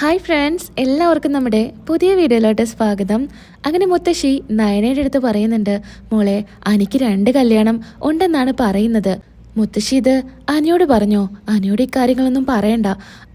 Hi friends എല്ലാവർക്കും നമ്മുടെ പുതിയ വീഡിയോയിലോട്ട് സ്വാഗതം. അങ്ങനെ മുത്തശ്ശി നയനയുടെ അടുത്ത് പറയുന്നുണ്ട് മോളെ അനിക്ക് രണ്ട് കല്യാണം ഉണ്ടെന്നാണ് പറയുന്നത്. മുത്തശ്ശി ഇത് അനിയോട് പറഞ്ഞോ അനിയോട് ഇക്കാര്യങ്ങളൊന്നും പറയണ്ട.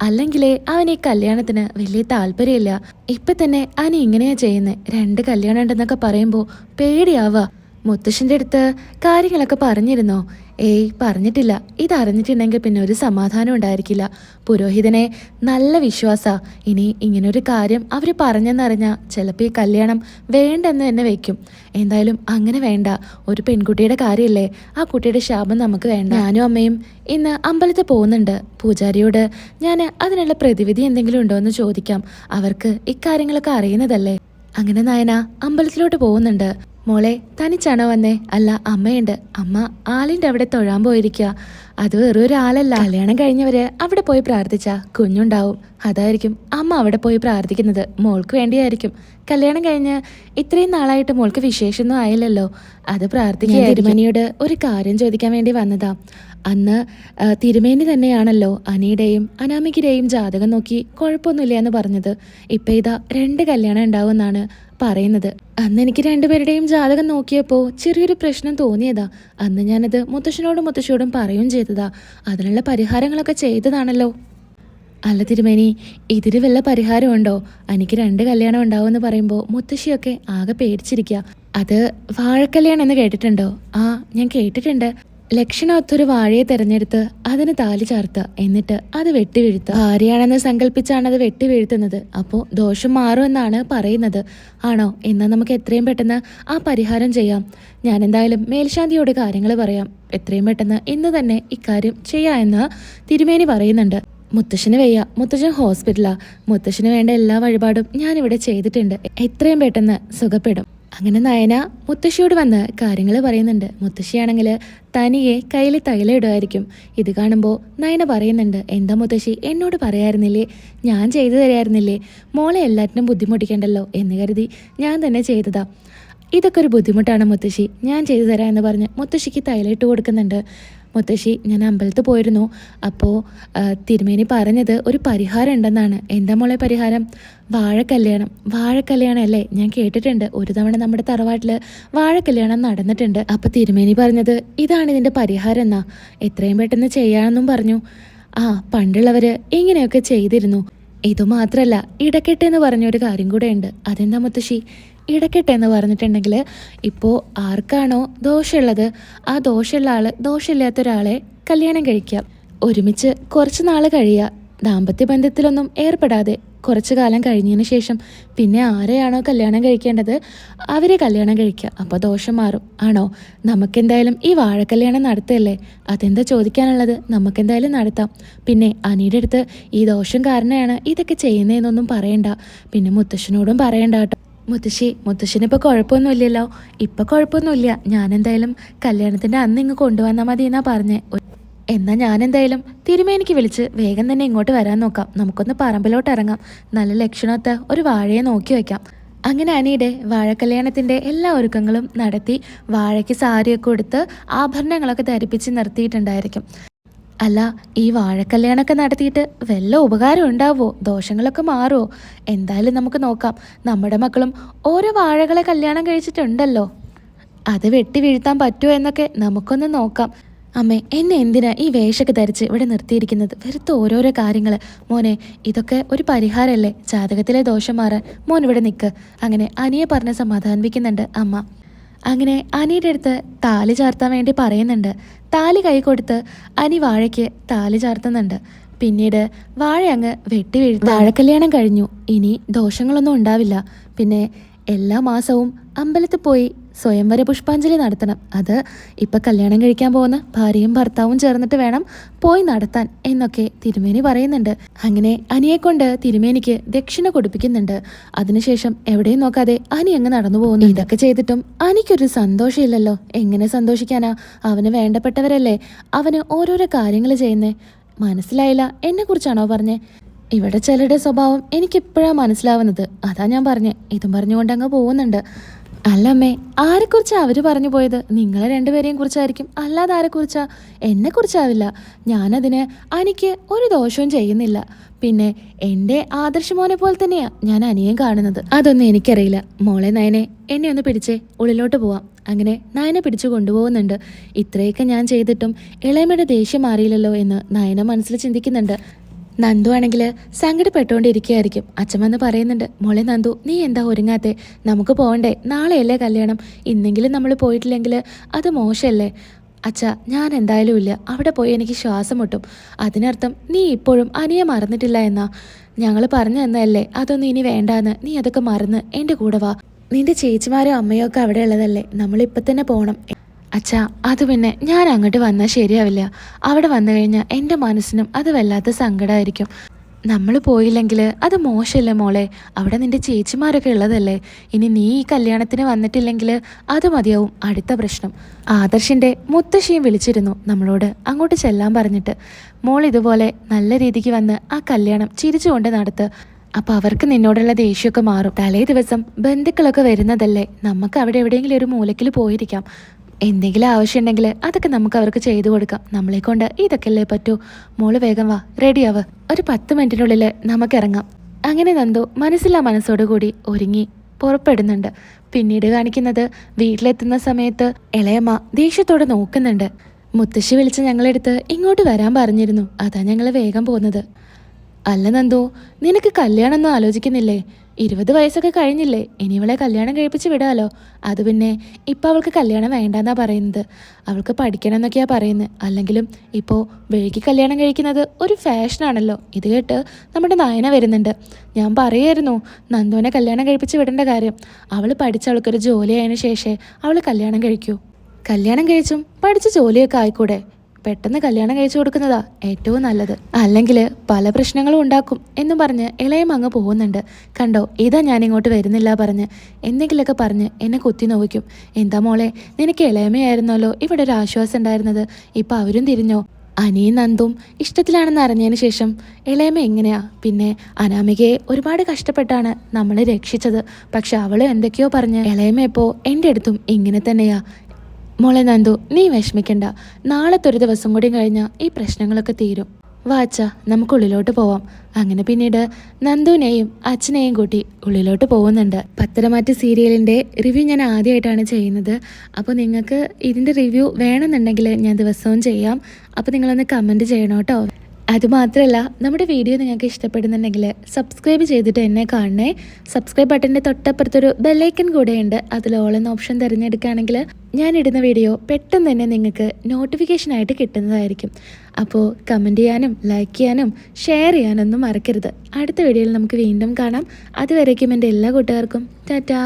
അല്ലെങ്കിലേ അവൻ ഈ കല്യാണത്തിന് വലിയ താല്പര്യമില്ല. ഇപ്പൊ തന്നെ അനി ഇങ്ങനെയാ ചെയ്യുന്നത് രണ്ട് കല്യാണം ഉണ്ടെന്നൊക്കെ പറയുമ്പോൾ പേടിയാവുക മുത്തശ്ശിന്റെ അടുത്ത് കാര്യങ്ങളൊക്കെ പറഞ്ഞിരുന്നോ. ഏയ് പറഞ്ഞിട്ടില്ല. ഇതറിഞ്ഞിട്ടുണ്ടെങ്കിൽ പിന്നെ ഒരു സമാധാനം ഉണ്ടായിരിക്കില്ല. പുരോഹിതനെ നല്ല വിശ്വാസ. ഇനി ഇങ്ങനൊരു കാര്യം അവർ പറഞ്ഞെന്നറിഞ്ഞാൽ ചിലപ്പോൾ ഈ കല്യാണം വേണ്ടെന്ന് തന്നെ വെക്കും. എന്തായാലും അങ്ങനെ വേണ്ട. ഒരു പെൺകുട്ടിയുടെ കാര്യമല്ലേ ആ കുട്ടിയുടെ ശാപം നമുക്ക് വേണ്ട. ഞാനും അമ്മയും ഇന്ന് അമ്പലത്തിൽ പോകുന്നുണ്ട്. പൂജാരിയോട് ഞാൻ അതിനുള്ള പ്രതിവിധി എന്തെങ്കിലും ഉണ്ടോ എന്ന് ചോദിക്കാം. അവർക്ക് ഇക്കാര്യങ്ങളൊക്കെ അറിയുന്നതല്ലേ? അങ്ങനെ നയന അമ്പലത്തിലോട്ട് പോകുന്നുണ്ട്. മോളെ തനിച്ചാണോ വന്നേ? അല്ല അമ്മയുണ്ട്. അമ്മ ആളിന്റെ അവിടെ തൊഴാൻ പോയിരിക്കുക അത് വെറും ഒരാളല്ല കല്യാണം കഴിഞ്ഞവര് അവിടെ പോയി പ്രാർത്ഥിച്ച. കുഞ്ഞുണ്ടാവും. അതായിരിക്കും അമ്മ അവിടെ പോയി പ്രാർത്ഥിക്കുന്നത്. മോൾക്ക് വേണ്ടിയായിരിക്കും. കല്യാണം കഴിഞ്ഞ് ഇത്രയും നാളായിട്ട് മോൾക്ക് വിശേഷമൊന്നും ആയില്ലല്ലോ. അത് പ്രാർത്ഥിക്കുക തിരുമേനിയോട് ഒരു കാര്യം ചോദിക്കാൻ വേണ്ടി വന്നതാ. അന്ന് തിരുമേനി തന്നെയാണല്ലോ അനിയുടെയും അനാമികയുടെയും ജാതകം നോക്കി കുഴപ്പമൊന്നുമില്ല എന്ന് പറഞ്ഞത്. ഇപ്പം ഇതാ രണ്ട് കല്യാണം ഉണ്ടാവുമെന്നാണ് പറയുന്നത്. അന്ന് എനിക്ക് രണ്ടുപേരുടെയും ജാതകം നോക്കിയപ്പോൾ ചെറിയൊരു പ്രശ്നം തോന്നിയതാ. അന്ന് ഞാനത് മുത്തശ്ശനോടും മുത്തശ്ശിയോടും പറയുകയും ചെയ്തതാ. അതിനുള്ള പരിഹാരങ്ങളൊക്കെ ചെയ്തതാണല്ലോ. അല്ല തിരുമേനി ഇതിന് വല്ല പരിഹാരമുണ്ടോ? എനിക്ക് രണ്ട് കല്യാണം ഉണ്ടാവുമെന്ന് പറയുമ്പോൾ മുത്തശ്ശിയൊക്കെ ആകെ പേടിച്ചിരിക്കുക അത് വാഴക്കല്യാണം എന്ന് കേട്ടിട്ടുണ്ടോ? ആ ഞാൻ കേട്ടിട്ടുണ്ട്. ലക്ഷണമൊത്തൊരു വാഴയെ തെരഞ്ഞെടുത്ത് അതിന് താലി ചാർത്തുക എന്നിട്ട് അത് വെട്ടിവീഴ്ത്തുക ഭാര്യയാണെന്ന് സങ്കല്പിച്ചാണ് അത് വെട്ടിവീഴ്ത്തുന്നത്. അപ്പോൾ ദോഷം മാറുമെന്നാണ് പറയുന്നത്. ആണോ? എന്നാൽ നമുക്ക് എത്രയും പെട്ടെന്ന് ആ പരിഹാരം ചെയ്യാം. ഞാൻ എന്തായാലും മേൽശാന്തിയോട് കാര്യങ്ങൾ പറയാം. എത്രയും പെട്ടെന്ന് ഇന്ന് തന്നെ ഇക്കാര്യം ചെയ്യാമെന്ന് തിരുമേനി പറയുന്നുണ്ട്. മുത്തശ്ശന് വയ്യ. മുത്തശ്ശൻ ഹോസ്പിറ്റലാ. മുത്തശ്ശന് വേണ്ട എല്ലാ വഴിപാടും ഞാനിവിടെ ചെയ്തിട്ടുണ്ട്. എത്രയും പെട്ടെന്ന് സുഖപ്പെടും. അങ്ങനെ നയന മുത്തശ്ശിയോട് വന്ന് കാര്യങ്ങൾ പറയുന്നുണ്ട്. മുത്തശ്ശിയാണെങ്കിൽ തനിയെ കയ്യിൽ തൈല ഇടുമായിരിക്കും ഇത് കാണുമ്പോൾ നയന പറയുന്നുണ്ട് എന്താ മുത്തശ്ശി എന്നോട് പറയായിരുന്നില്ലേ? ഞാൻ ചെയ്തു തരായിരുന്നില്ലേ? മോളെ എല്ലാറ്റിനും ബുദ്ധിമുട്ടിക്കണ്ടല്ലോ? എന്ന് കരുതി ഞാൻ തന്നെ ചെയ്തതാ. ഇതൊക്കെ ഒരു ബുദ്ധിമുട്ടാണ് മുത്തശ്ശി. ഞാൻ ചെയ്തു തരാം എന്ന് പറഞ്ഞ് മുത്തശ്ശിക്ക് തൈലയിട്ട് കൊടുക്കുന്നുണ്ട്. മുത്തശ്ശി ഞാൻ അമ്പലത്തിൽ പോയിരുന്നു. അപ്പോൾ തിരുമേനി പറഞ്ഞത് ഒരു പരിഹാരം ഉണ്ടെന്നാണ്. എന്താ മോളെ പരിഹാരം? വാഴക്കല്യാണം. വാഴക്കല്യാണം അല്ലേ ഞാൻ കേട്ടിട്ടുണ്ട്. ഒരു തവണ നമ്മുടെ തറവാട്ടിൽ വാഴക്കല്യാണം നടന്നിട്ടുണ്ട്. അപ്പോൾ തിരുമേനി പറഞ്ഞത് ഇതാണ് ഇതിന്റെ പരിഹാരം എന്നാ. എത്രയും പെട്ടെന്ന് ചെയ്യാമെന്നും പറഞ്ഞു. ആ പണ്ടുള്ളവർ ഇങ്ങനെയൊക്കെ ചെയ്തിരുന്നു. ഇതുമാത്രല്ല ഇടക്കെട്ടെന്ന് പറഞ്ഞൊരു കാര്യം കൂടെ ഉണ്ട്. അതെന്താ മുത്തശ്ശി? ഇടക്കെട്ട് എന്ന് പറഞ്ഞിട്ടുണ്ടെങ്കിൽ ഇപ്പോൾ ആർക്കാണോ ദോഷമുള്ളത് ആ ദോഷമുള്ള ആൾ ദോഷമില്ലാത്ത ഒരാളെ കല്യാണം കഴിക്കുക. ഒരുമിച്ച് കുറച്ച് നാൾ കഴിയുക. ദാമ്പത്യ ബന്ധത്തിലൊന്നും ഏർപ്പെടാതെ കുറച്ച് കാലം കഴിഞ്ഞതിന് ശേഷം പിന്നെ ആരെയാണോ കല്യാണം കഴിക്കേണ്ടത്? അവരെ കല്യാണം കഴിക്കുക. അപ്പോൾ ദോഷം മാറും. ആണോ? നമുക്കെന്തായാലും ഈ വാഴക്കല്യാണം നടത്തല്ലേ? അതെന്താ ചോദിക്കാനുള്ളത്? നമുക്കെന്തായാലും നടത്താം. പിന്നെ അനിയുടെ അടുത്ത് ഈ ദോഷം കാരണമാണ് ഇതൊക്കെ ചെയ്യുന്നതെന്നൊന്നും പറയണ്ട. പിന്നെ മുത്തശ്ശനോടും പറയണ്ട കേട്ടോ. മുത്തശ്ശി മുത്തശ്ശിനിപ്പോൾ കുഴപ്പമൊന്നുമില്ലല്ലോ. ഇപ്പം കുഴപ്പമൊന്നുമില്ല. ഞാനെന്തായാലും കല്യാണത്തിന്റെ അന്ന് ഇങ്ങ് കൊണ്ടുവന്നാൽ മതി എന്നാ പറഞ്ഞേ. എന്നാൽ ഞാനെന്തായാലും തിരുമേനിക്ക് വിളിച്ച് വേഗം തന്നെ ഇങ്ങോട്ട് വരാൻ നോക്കാം. നമുക്കൊന്ന് പറമ്പിലോട്ട് ഇറങ്ങാം. നല്ല ലക്ഷണത്തെ ഒരു വാഴയെ നോക്കി വയ്ക്കാം അങ്ങനെ അനിയുടെ വാഴക്കല്യാണത്തിന്റെ എല്ലാ ഒരുക്കങ്ങളും നടത്തി വാഴയ്ക്ക് സാരിയൊക്കെ കൊടുത്ത് ആഭരണങ്ങളൊക്കെ ധരിപ്പിച്ച് നിർത്തിയിട്ടുണ്ടായിരിക്കും. അല്ല ഈ വാഴക്കല്യാണമൊക്കെ നടത്തിയിട്ട് വല്ല ഉപകാരം ഉണ്ടാവോ? ദോഷങ്ങളൊക്കെ മാറുമോ എന്തായാലും നമുക്ക് നോക്കാം. നമ്മുടെ മക്കളും ഓരോ വാഴകളെ കല്യാണം കഴിച്ചിട്ടുണ്ടല്ലോ. അത് വെട്ടി വീഴ്ത്താൻ പറ്റുമോ എന്നൊക്കെ നമുക്കൊന്ന് നോക്കാം. അമ്മേ എന്നെ എന്തിനാ ഈ വേഷമൊക്കെ ധരിച്ച് ഇവിടെ നിർത്തിയിരിക്കുന്നത്? വെറുതെ ഓരോരോ കാര്യങ്ങൾ മോനെ ഇതൊക്കെ ഒരു പരിഹാരമല്ലേ? ജാതകത്തിലെ ദോഷം മാറാൻ മോൻ ഇവിടെ നിൽക്ക് അങ്ങനെ അനിയെ പറഞ്ഞ് സമാധാനിപ്പിക്കുന്നുണ്ട് അമ്മ. അങ്ങനെ അനിയുടെ അടുത്ത് താലി ചാർത്താൻ വേണ്ടി പറയുന്നുണ്ട്. താലി കൈ കൊടുത്ത് അനി വാഴയ്ക്ക് താലി ചാർത്തുന്നുണ്ട്. പിന്നീട് വാഴ അങ്ങ് വെട്ടി വീഴ്ത്തി. വാഴക്കല്യാണം കഴിഞ്ഞു. ഇനി ദോഷങ്ങളൊന്നും ഉണ്ടാവില്ല. പിന്നെ എല്ലാ മാസവും അമ്പലത്തിൽ പോയി സ്വയംവര പുഷ്പാഞ്ജലി നടത്തണം. അത് ഇപ്പം കല്യാണം കഴിക്കാൻ പോകുന്ന ഭാര്യയും ഭർത്താവും ചേർന്നിട്ട് വേണം പോയി നടത്താൻ എന്നൊക്കെ തിരുമേനി പറയുന്നുണ്ട്. അങ്ങനെ അനിയെ കൊണ്ട് തിരുമേനിക്ക് ദക്ഷിണ കൊടുപ്പിക്കുന്നുണ്ട്. അതിനുശേഷം എവിടെയും നോക്കാതെ അനി അങ്ങ് നടന്നു പോകുന്നു. ഇതൊക്കെ ചെയ്തിട്ടും അനിക്കൊരു സന്തോഷമില്ലല്ലോ. എങ്ങനെ സന്തോഷിക്കാനാ? അവന് വേണ്ടപ്പെട്ടവരല്ലേ? അവന് ഓരോരോ കാര്യങ്ങൾ ചെയ്യുന്നേ. മനസ്സിലായില്ല എന്നെ കുറിച്ചാണോ പറഞ്ഞേ? ഇവിടെ ചിലരുടെ സ്വഭാവം എനിക്കിപ്പോഴാണ് മനസ്സിലാവുന്നത്. അതാ ഞാൻ പറഞ്ഞേ. ഇതും പറഞ്ഞുകൊണ്ട് അങ്ങ് പോകുന്നുണ്ട്. അല്ല അമ്മേ ആരെക്കുറിച്ചാ അവർ പറഞ്ഞു പോയത്? നിങ്ങളെ രണ്ടുപേരെയും കുറിച്ചായിരിക്കും. അല്ലാതെ ആരെക്കുറിച്ചാ? എന്നെ കുറിച്ചാവില്ല. ഞാനതിന് എനിക്ക് ഒരു ദോഷവും ചെയ്യുന്നില്ല. പിന്നെ എന്റെ ആദർശമോനെ പോലെ തന്നെയാ ഞാൻ അനിയൻ കാണുന്നത്. അതൊന്നും എനിക്കറിയില്ല. മോളെ നയനെ എന്നെ ഒന്ന് പിടിച്ചേ. ഉള്ളിലോട്ട് പോവാം. അങ്ങനെ നയനെ പിടിച്ചു കൊണ്ടുപോകുന്നുണ്ട്. ഇത്രയൊക്കെ ഞാൻ ചെയ്തിട്ടും ഇളയമയുടെ ദേഷ്യം മാറിയില്ലല്ലോ എന്ന് നയന മനസ്സിൽ ചിന്തിക്കുന്നുണ്ട്. നന്ദു ആണെങ്കിൽ സങ്കടപ്പെട്ടുകൊണ്ടിരിക്കുകയായിരിക്കും. അച്ഛമ്മന്ന് പറയുന്നുണ്ട് മോളെ നന്ദു നീ എന്താ ഒരുങ്ങാത്തെ? നമുക്ക് പോകണ്ടേ? നാളെയല്ലേ കല്യാണം? ഇന്നെങ്കിലും നമ്മൾ പോയിട്ടില്ലെങ്കിൽ അത് മോശമല്ലേ? അച്ഛ ഞാൻ എന്തായാലും ഇല്ല. അവിടെ പോയി എനിക്ക് ശ്വാസം മുട്ടും. അതിനർത്ഥം നീ ഇപ്പോഴും അനിയെ മറന്നിട്ടില്ല എന്നാ. ഞങ്ങൾ പറഞ്ഞു തന്നതല്ലേ അതൊന്നും ഇനി വേണ്ടാന്ന്. നീ അതൊക്കെ മറന്ന് എന്റെ കൂടെ വാ. നിന്റെ ചേച്ചിമാരോ അമ്മയോ ഒക്കെ അവിടെ ഉള്ളതല്ലേ? നമ്മളിപ്പോൾ തന്നെ പോകണം അച്ഛാ അത് പിന്നെ ഞാൻ അങ്ങോട്ട് വന്നാൽ ശരിയാവില്ല. അവിടെ വന്നു കഴിഞ്ഞാൽ എന്റെ മനസ്സിനും അത് വല്ലാത്ത സങ്കടമായിരിക്കും നമ്മൾ പോയില്ലെങ്കിൽ അത് മോശമല്ലേ മോളെ? അവിടെ നിന്റെ ചേച്ചിമാരൊക്കെ ഉള്ളതല്ലേ? ഇനി നീ ഈ കല്യാണത്തിന് വന്നിട്ടില്ലെങ്കിൽ അത് മതിയാവും. അടുത്ത പ്രശ്നം. ആദർശിന്റെ മുത്തശ്ശിയും വിളിച്ചിരുന്നു നമ്മളോട് അങ്ങോട്ട് ചെല്ലാൻ പറഞ്ഞിട്ട്. മോൾ ഇതുപോലെ നല്ല രീതിക്ക് വന്ന് ആ കല്യാണം ചിരിച്ചുകൊണ്ട് നടത്ത്. അപ്പോൾ അവർക്ക് നിന്നോടുള്ള ദേഷ്യമൊക്കെ മാറും. തലേ ദിവസം ബന്ധുക്കളൊക്കെ വരുന്നതല്ലേ? നമുക്ക് അവിടെ എവിടെയെങ്കിലും ഒരു മൂലക്കിൽ പോയിരിക്കാം. എന്തെങ്കിലും ആവശ്യമുണ്ടെങ്കിൽ അതൊക്കെ നമുക്ക് അവർക്ക് ചെയ്തു കൊടുക്കാം. നമ്മളെ കൊണ്ട് ഇതൊക്കെയല്ലേ പറ്റൂ. മോൾ വേഗം വാ റെഡിയാവ് ഒരു പത്ത് മിനിറ്റിനുള്ളിൽ നമുക്ക് ഇറങ്ങാം. അങ്ങനെ നന്ദു മനസ്സില്ലാ മനസ്സോടുകൂടി ഒരുങ്ങി പുറപ്പെടുന്നുണ്ട്. പിന്നീട് കാണിക്കുന്നത് വീട്ടിലെത്തുന്ന സമയത്ത് ഇളയമ്മ ദേഷ്യത്തോടെ നോക്കുന്നുണ്ട്. മുത്തശ്ശി വിളിച്ച് ഞങ്ങളെടുത്ത് ഇങ്ങോട്ട് വരാൻ പറഞ്ഞിരുന്നു. അതാ ഞങ്ങൾ വേഗം പോകുന്നത് അല്ല നന്ദു നിനക്ക് കല്യാണമൊന്നും ആലോചിക്കുന്നില്ലേ? ഇരുപത് വയസ്സൊക്കെ കഴിഞ്ഞില്ലേ ഇനി ഇവളെ കല്യാണം കഴിപ്പിച്ച് വിടാലോ? അത് പിന്നെ ഇപ്പം അവൾക്ക് കല്യാണം വേണ്ടെന്നാ പറയുന്നത്. അവൾക്ക് പഠിക്കണം എന്നൊക്കെയാ പറയുന്നത്. അല്ലെങ്കിലും ഇപ്പോൾ വൈകി കല്യാണം കഴിക്കുന്നത് ഒരു ഫാഷനാണല്ലോ. ഇത് കേട്ട് നമ്മുടെ നയന വരുന്നുണ്ട്. ഞാൻ പറയായിരുന്നു നന്ദുവിനെ കല്യാണം കഴിപ്പിച്ച് വിടേണ്ട കാര്യം. അവൾ പഠിച്ച അവൾക്കൊരു ജോലി ആയതിനു അവൾ കല്യാണം കഴിക്കൂ. കല്യാണം കഴിച്ചും പഠിച്ച ജോലിയൊക്കെ ആയിക്കൂടെ? പെട്ടെന്ന് കല്യാണം കഴിച്ചു കൊടുക്കുന്നതാ ഏറ്റവും നല്ലത്. അല്ലെങ്കിൽ പല പ്രശ്നങ്ങളും ഉണ്ടാക്കും എന്നും പറഞ്ഞ് ഇളയം അങ്ങ് പോകുന്നുണ്ട്. കണ്ടോ ഇതാ ഞാൻ ഇങ്ങോട്ട് വരുന്നില്ല പറഞ്ഞ്. എന്തെങ്കിലുമൊക്കെ പറഞ്ഞ് എന്നെ കുത്തി നോവിക്കും. എന്താ മോളെ നിനക്ക് ഇളയമയായിരുന്നല്ലോ ഇവിടെ ഒരു ആശ്വാസം ഉണ്ടായിരുന്നത്. ഇപ്പം അവരും തിരിഞ്ഞോ? അനിയും നന്ദും ഇഷ്ടത്തിലാണെന്ന് അറിഞ്ഞതിന് ശേഷം ഇളയമ എങ്ങനെയാ? പിന്നെ അനാമികയെ ഒരുപാട് കഷ്ടപ്പെട്ടാണ് നമ്മൾ രക്ഷിച്ചത്. പക്ഷെ അവൾ എന്തൊക്കെയോ പറഞ്ഞ് ഇളയമ ഇപ്പോൾ എന്റെ അടുത്തും ഇങ്ങനെ തന്നെയാ. മോളെ നന്ദു നീ വിഷമിക്കണ്ട. നാളത്തെ ഒരു ദിവസം കൂടി കഴിഞ്ഞാൽ ഈ പ്രശ്നങ്ങളൊക്കെ തീരും. വാച്ച നമുക്ക് ഉള്ളിലോട്ട് പോവാം. അങ്ങനെ പിന്നീട് നന്ദുവിനെയും അച്ഛനെയും കൂട്ടി ഉള്ളിലോട്ട് പോകുന്നുണ്ട്. പത്തരമാറ്റ് സീരിയലിന്റെ റിവ്യൂ ഞാൻ ആദ്യമായിട്ടാണ് ചെയ്യുന്നത്. അപ്പോൾ നിങ്ങൾക്ക് ഇതിന്റെ റിവ്യൂ വേണമെന്നുണ്ടെങ്കിൽ ഞാൻ ദിവസവും ചെയ്യാം. അപ്പോൾ നിങ്ങളൊന്ന് കമന്റ് ചെയ്യണം കേട്ടോ. അതുമാത്രമല്ല നമ്മുടെ വീഡിയോ നിങ്ങൾക്ക് ഇഷ്ടപ്പെടുന്നുണ്ടെങ്കിൽ സബ്സ്ക്രൈബ് ചെയ്തിട്ട് എന്നെ കാണണേ. സബ്സ്ക്രൈബ് ബട്ടന്റെ തൊട്ടപ്പുറത്തൊരു ബെല്ലൈക്കൺ കൂടെയുണ്ട്. അതിൽ ഓൾ എന്ന ഓപ്ഷൻ തിരഞ്ഞെടുക്കുകയാണെങ്കിൽ ഇടുന്ന വീഡിയോ പെട്ടെന്ന് തന്നെ നിങ്ങൾക്ക് നോട്ടിഫിക്കേഷനായിട്ട് കിട്ടുന്നതായിരിക്കും. അപ്പോൾ കമന്റ് ചെയ്യാനും ലൈക്ക് ചെയ്യാനും ഷെയർ ചെയ്യാനൊന്നും മറക്കരുത്. അടുത്ത വീഡിയോയിൽ നമുക്ക് വീണ്ടും കാണാം. അതുവരേക്കും എന്റെ എല്ലാ കൂട്ടുകാർക്കും. ടാറ്റാ.